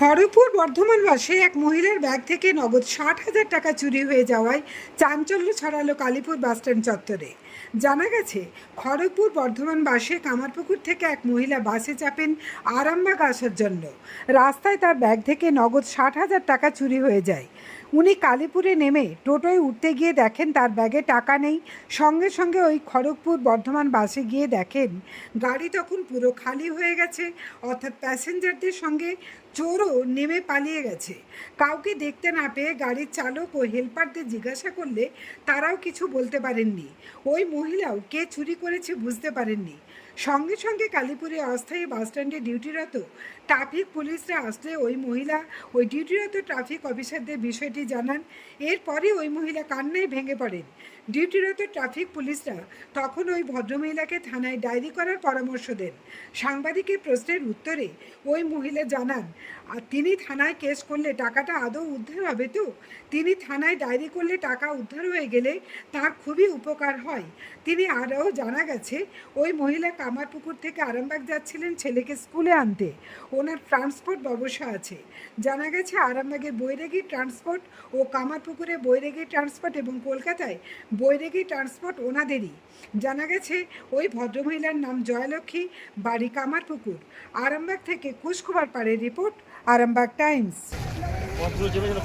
খড়গপুর বর্ধমান বাসে এক মহিলার ব্যাগ থেকে নগদ ষাট হাজার টাকা চুরি হয়ে যাওয়ায় চাঞ্চল্য ছড়ালো কালীপুর বাসস্ট্যান্ড চত্বরে। জানা গেছে, খড়গপুর বর্ধমান বাসে কামারপুকুর থেকে এক মহিলা বাসে চাপেন আরামবাগ আসার জন্য। রাস্তায় তার ব্যাগ থেকে নগদ ষাট হাজার টাকা চুরি হয়ে যায়। উনি কালীপুরে নেমে টোটোয় উঠতে গিয়ে দেখেন তার ব্যাগে টাকা নেই। সঙ্গে সঙ্গে ওই খড়গপুর বর্ধমান বাসে গিয়ে দেখেন, গাড়ি তখন পুরো খালি হয়ে গেছে, অর্থাৎ প্যাসেঞ্জারদের সঙ্গে চোরও নেমে পালিয়ে গেছে। কাউকে দেখতে না পেয়ে গাড়ির চালক ও হেল্পারদের জিজ্ঞাসা করলে তারাও কিছু বলতে পারেননি। ওই মহিলাও কে চুরি করেছে বুঝতে পারেননি। সঙ্গে সঙ্গে কালীপুরে অস্থায়ী বাসস্ট্যান্ডে ডিউটিরত ট্রাফিক পুলিশরা আসলে ওই মহিলা, ওই ডিউটিরত ট্রাফিক অফিসারদের বিষয়টি জানান। এরপরে ওই মহিলা কান্নায় ভেঙে পড়েন। ডিউটিরত ট্রাফিক পুলিশরা তখন ওই ভদ্রমহিলাকে থানায় ডায়েরি করার পরামর্শ দেন। সাংবাদিকের প্রশ্নের উত্তরে ওই মহিলা জানান, আর তিনি থানায় কেস করলে টাকাটা আদৌ উদ্ধার হবে তো? তিনি থানায় ডায়েরি করলে টাকা উদ্ধার হয়ে গেলে তার খুবই উপকার হয়। তিনি আরও জানা গেছে, ওই মহিলা কামারপুকুর থেকে আরামবাগ যাচ্ছিলেন ছেলেকে স্কুলে আনতে। ওনার ট্রান্সপোর্ট ব্যবসা আছে। জানা গেছে আরামবাগে বৈরাগী ট্রান্সপোর্ট ও কামারপুকুরে বৈরাগী ট্রান্সপোর্ট এবং কলকাতায় বৈরাগী ট্রান্সপোর্ট ওনাদেরই। জানা গেছে ওই ভদ্রমহিলার নাম জয়লক্ষ্মী, বাড়ি কামারপুকুর আরামবাগ থেকে কুশকুমার পাড়ের রিপোর্ট, আরামবাগ টাইমস। কতগুলো চেপেছিল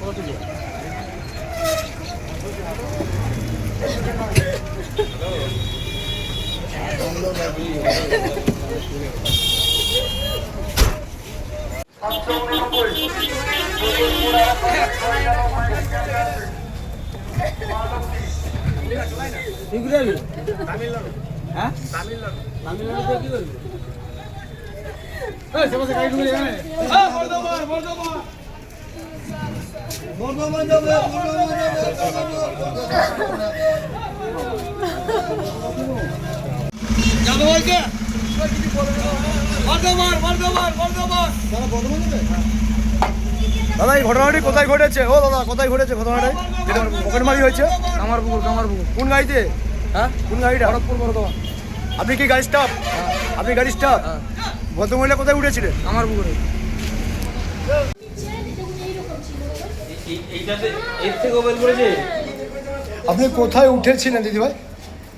যাবি হ্যাঁ তামিলনাড়ুতে কি করবি এই সবাই গাড়ি ঢুকে এখানে এই বর্ধমান বর্ধমান বর্ধমান যাবে বর্ধমান যাবে বলছে বর্ধমান বর্ধমান বর্ধমান তারা বর্ধমান দাদা এই ঘটনাটি কোথায় ঘটেছে? ও দাদা কোথায় ঘটেছে ঘটনাটি? যেটা পকেটমারি হয়েছে? কামার পুকুর কামার পুকুর কোন গাড়িতে? হ্যাঁ? কোন গাড়িটা? খড়গপুর বর্ধমান। আপনি কি গাড়ি স্টাফ? আপনি গাড়ি স্টাফ? হ্যাঁ। ভদ্রমহিলা কোথায় উঠেছিলেন? কামার পুকুরে আপনি কোথায় উঠেছিলেন দিদিভাই?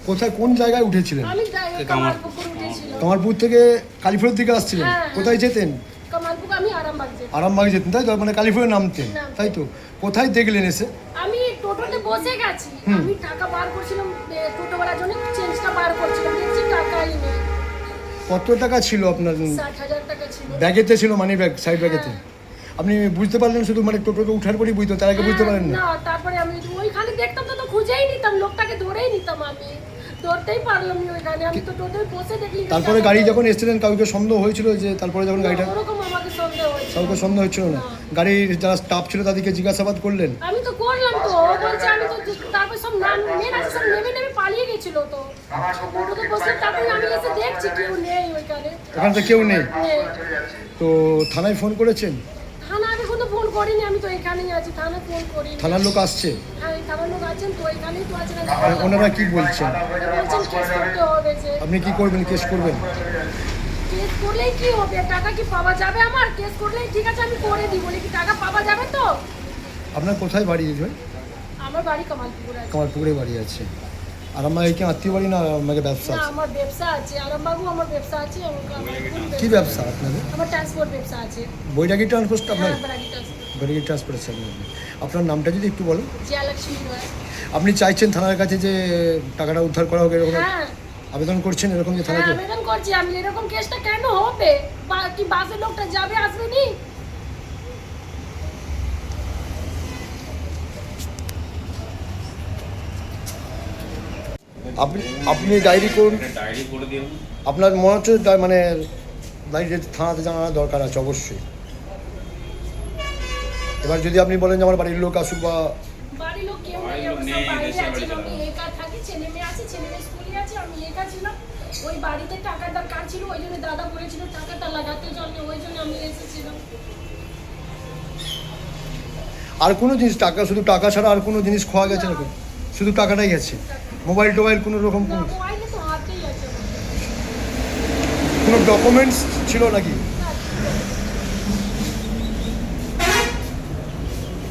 কোথায় কোন জায়গায় উঠেছিলেন? আমি যাই- কামারপুকুর উঠেছিলাম কামারপুর থেকে কালীপুরের দিকে আসছিলেন? হ্যাঁ। কোথায় যেতেন? কামারপুকুর আমি আরামবাগ যেতাম। আরামবাগ যেতেন তাই তো? মানে কালীপুরে নামতেন নামতেন। তাই তো? কোথায় দেখলেন এসে? আমি টোটোতে বসে গেছি। আমি টাকা বার করছিলাম এ, টোটোওয়ালার জন্য চেঞ্জটা বার করছিলাম দেখছি টাকাই নেই। কত টাকা ছিল আপনার? ষাট হাজার টাকা ছিল। ব্যাগেতে ছিল মানি ব্যাগ সাইড ব্যাগেতে আপনি বুঝতে পারলেন শুধু মানে টোটোতে উঠার পরেই বুঝতে তার আগে বুঝতে পারেন না? না তারপরে আমি ওইখানে দেখতাম তো তো খুঁজেই নিতাম লোকটাকে ধরেই নিতাম আমি। ধরতেই পারলাম না ওইখানে আমি তো টোটোয় বসে দেখলি তারপরে গাড়ি যখন এসেছিলেন কাউকে সন্দেহ হয়েছিল যে তারপরে যখন গাড়িটা ওরকম আমাকে সন্দেহ হয়েছিল। কাউকে সন্দেহ হচ্ছিল না। গাড়ির যারা স্টাফ ছিল তাদেরকে জিজ্ঞাসাবাদ করলেন? আমি তো করলাম তো ও বলছে আমি তো তারপর সব নাম সব নেমে নেমে পালিয়ে গেছিল তো। বসে তারপরে আমি এসে দেখছি কেউ নেই ওইখানে। ওখানে তো কেউ নেই? নেই তো থানায় ফোন করেছেন? করিনি আমি তো এখানেই আছি থানা ফোন করিনি। থানার লোক আসছে? হ্যাঁ থানার লোক আছেন তো এখানেই তো আছেন। ওনারা কি বলছেন? বলছেন কেস করতে হবে যে আপনি কি করবেন কেস করবেন? কেস করলেই কি হবে? টাকা কি পাওয়া যাবে আমার? কেস করলেই ঠিক আছে আমি করে দিই বলি কি টাকা পাওয়া যাবে তো? আপনার কোথায় বাড়ি দিদিভাই আমার বাড়ি কামালপুর আছে। আমার পুকুরে বাড়ি আছে। আর আমার কি আত্মীয় বাড়ি না আমাকে ব্যবসা আছে? আমার ব্যবসা আছে। আরামবাবু আমার ব্যবসা আছে কি ব্যবসা আপনাদের? আমার ট্রান্সপোর্ট ব্যবসা আছে। বৈরাগী ট্রান্সপোর্ট আপনার? হ্যাঁ বাড়ি ট্রান্সপোর্ট বৈরাগী আপনার নামটা যদি একটু বলেন। আপনি চাইছেন থানার কাছে যে টাকাটা উদ্ধার করা হোক এরকম হ্যাঁ। আবেদন করছেন এরকম যে হ্যাঁ থানাকে আবেদন করছি আমি। এরকম কেসটা কেন হবে? কি বাসের লোকটা যাবে আসবে নি? আপনি আপনি ডায়েরি করুন। ডায়েরি করে দিন। আপনার মনে হচ্ছে মানে ডায়েরি থানাতে জানানো দরকার আছে অবশ্যই। এবার যদি আপনি বলেন যে আমার বাড়ির লোক আসুক বা বাড়ির লোক কেউ নেই বাড়ির লোক আমরা নেই, সব বাইরে দেশে আছি বাড়ি আমি একা থাকি ছেলে মেয়ে আছে ছেলে মেয়ে স্কুলে আছে আমি একা ছিলাম। ওই বাড়িতে টাকার দরকার ছিল ওই জন্য দাদা বলেছিল টাকাটা লাগাতে জন্য ওই জন্য আমি এসেছিলাম। আর কোনো জিনিস টাকা শুধু টাকা ছাড়া আর কোনো জিনিস খোয়া গেছে নাকি? শুধু টাকাটাই গেছে? মোবাইল টোবাইল কোনো রকম না কোনো- মোবাইলে তো হাতেই আছে। কোনো ডকুমেন্টস ছিল নাকি?